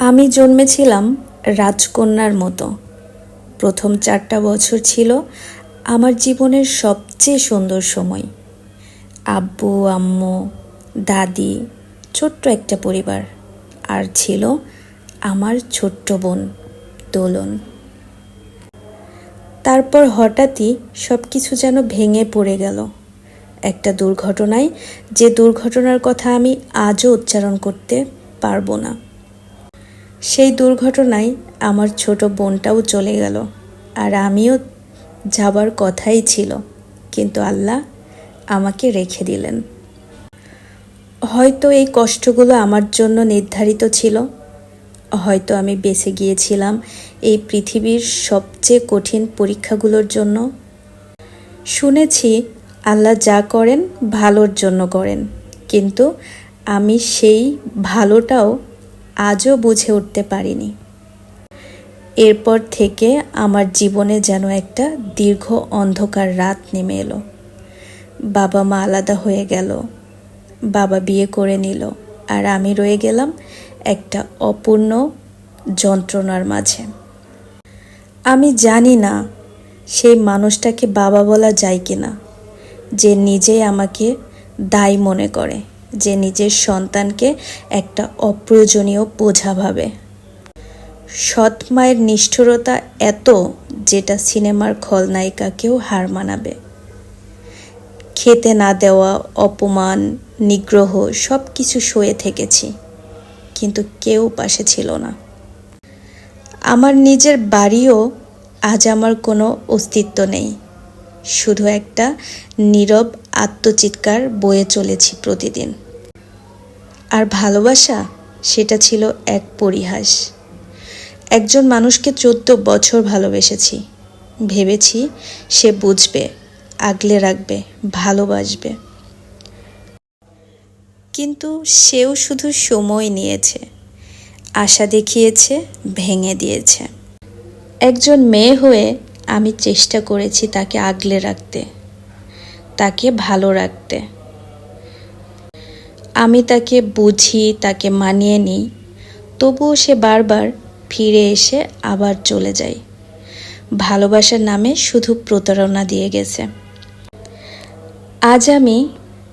আমি জন্মেছিলাম রাজকন্যার মতো। প্রথম চারটা বছর ছিল আমার জীবনের সবচেয়ে সুন্দর সময়। আব্বু, আম্মু, দাদি, ছোট্ট একটা পরিবার, আর ছিল আমার ছোট্ট বোন, দোলন। তারপর হঠাৎই সব কিছু যেন ভেঙে পড়ে গেল। একটা দুর্ঘটনায় যে দুর্ঘটনার কথা আমি আজও উচ্চারণ করতে পারব না। সেই দুর্ঘটনায় আমার ছোট বোনটাও চলে গেল আর আমিও যাবার কথাই ছিল, কিন্তু আল্লাহ আমাকে রেখে দিলেন। হয়তো এই কষ্টগুলো আমার জন্য নির্ধারিত ছিল, হয়তো আমি বেঁচে গিয়েছিলাম এই পৃথিবীর সবচেয়ে কঠিন পরীক্ষাগুলোর জন্য। শুনেছি আল্লাহ যা করেন ভালোর জন্য করেন, কিন্তু আমি সেই ভালোটাও আজও বুঝে উঠতে পারিনি। এরপর থেকে আমার জীবনে যেন একটা দীর্ঘ অন্ধকার রাত নেমে এলো। বাবা মা আলাদা হয়ে গেল। বাবা বিয়ে করে নিল আর আমি রয়ে গেলাম একটা অপূর্ণ যন্ত্রণার মাঝে। আমি জানি না সেই মানুষটাকে বাবা বলা যায় কি না যে নিজেই আমাকে দায় মনে করে। যে নিজের সন্তানকে একটা অপ্রয়োজনীয় বোঝা ভাবে। সৎ মায়ের নিষ্ঠুরতা এত যেটা সিনেমার খলনায়িকাকেও হার মানাবে। খেতে না দেওয়া, অপমান, নিগ্রহ সব কিছু সয়ে থেকেছি, কিন্তু কেউ পাশে ছিল না। আমার নিজের বাড়িও আজ আমার কোনো অস্তিত্ব নেই। শুধু একটা নীরব আত্মচিৎকার বয়ে চলেছি প্রতিদিন। আর ভালোবাসা, সেটা ছিল এক পরিহাস। একজন মানুষকে চোদ্দ বছর ভালোবেসেছি। ভেবেছি সে বুঝবে, আগলে রাখবে, ভালোবাসবে। কিন্তু সেও শুধু সময় নিয়েছে, আশা দেখিয়েছে, ভেঙে দিয়েছে। একজন মেয়ে হয়ে আমি চেষ্টা করেছি তাকে আগলে রাখতে। তাকে ভালো রাখতে। আমি তাকে বুঝি, তাকে মানিয়ে নিই। তবুও সে বারবার ফিরে এসে আবার চলে যায়। ভালোবাসার নামে শুধু প্রতারণা দিয়ে গেছে। আজ আমি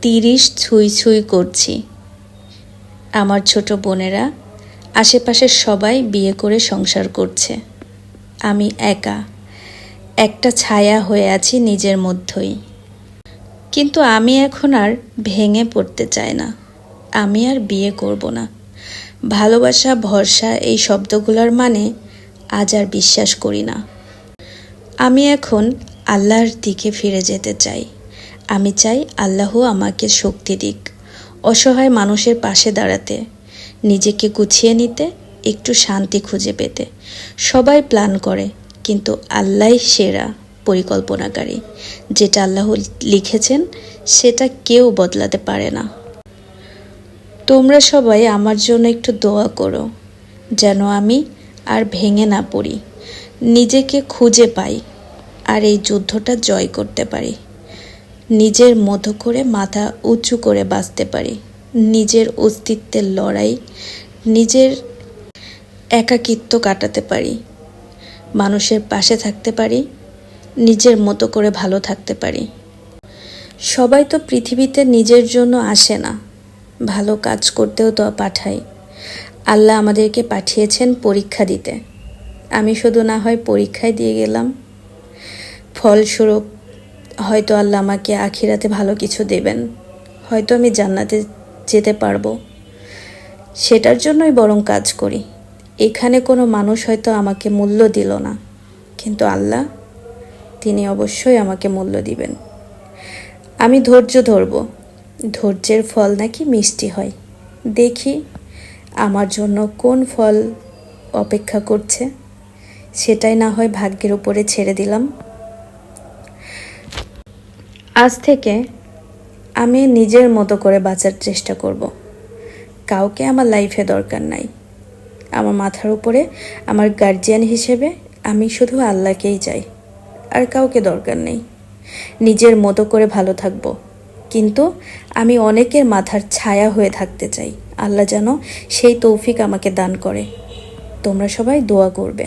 তিরিশ ছুঁই ছুঁই করছি। আমার ছোট বোনেরা আশেপাশের সবাই বিয়ে করে সংসার করছে। আমি একা। একটা ছায়া হয়ে আছি নিজের মধ্যেই। কিন্তু আমি এখন আর ভেঙে পড়তে চাই না। আমি আর বিয়ে করব না। ভালোবাসা, ভরসা এই শব্দগুলোর মানে আজ আর বিশ্বাস করি না। আমি এখন আল্লাহর দিকে ফিরে যেতে চাই। আমি চাই আল্লাহ আমাকে শক্তি দিক, অসহায় মানুষের পাশে দাঁড়াতে, নিজেকে গুছিয়ে নিতে, একটু শান্তি খুঁজে পেতে। সবাই প্ল্যান করে, কিন্তু আল্লাহ সেরা। পরিকল্পনাকারী। যেটা আল্লাহ লিখেছেন, সেটা কেউ বদলাতে পারে না। তোমরা সবাই আমার জন্য একটু দোয়া করো, যেন আমি আর ভেঙে না পড়ি, নিজেকে খুঁজে পাই আর এই যুদ্ধটা জয় করতে পারি। নিজের মতো করে মাথা উঁচু করে বাঁচতে পারি। নিজের অস্তিত্বের লড়াই, নিজের একাকিত্ব কাটাতে পারি। মানুষের পাশে থাকতে পারি। নিজের মতো করে ভালো থাকতে পারি। সবাই তো পৃথিবীতে নিজের জন্য আসে না। ভালো কাজ করতেও তো পাঠাই আল্লাহ আমাদেরকে পাঠিয়েছেন পরীক্ষা দিতে। আমি শুধু না হয় পরীক্ষায় দিয়ে গেলাম। ফলস্বরূপ হয়তো আল্লাহ আমাকে আখিরাতে ভালো কিছু দেবেন। হয়তো আমি জান্নাতে যেতে পারব। সেটার জন্যই বরং কাজ করি। এখানে কোনো মানুষ হয়তো আমাকে মূল্য দিল না। কিন্তু আল্লাহ তিনি অবশ্যই আমাকে মূল্য দিবেন। আমি ধৈর্য ধরব। ধৈর্যের ফল নাকি মিষ্টি হয়? দেখি আমার জন্য কোন ফল অপেক্ষা করছে। সেটাই না হয় ভাগ্যের উপরে ছেড়ে দিলাম। আজ থেকে আমি নিজের মতো করে বাঁচার চেষ্টা করব। কাউকে আমার লাইফে দরকার নাই। আমার মাথার উপরে আমার গার্জিয়ান হিসেবে আমি শুধু আল্লাহকেই চাই। আর কাউকে দরকার নেই। নিজের মতো করে ভালো থাকব। কিন্তু আমি অনেকের মাথার ছায়া হয়ে থাকতে চাই। আল্লাহ যেন সেই তৌফিক আমাকে দান করে। তোমরা সবাই দোয়া করবে।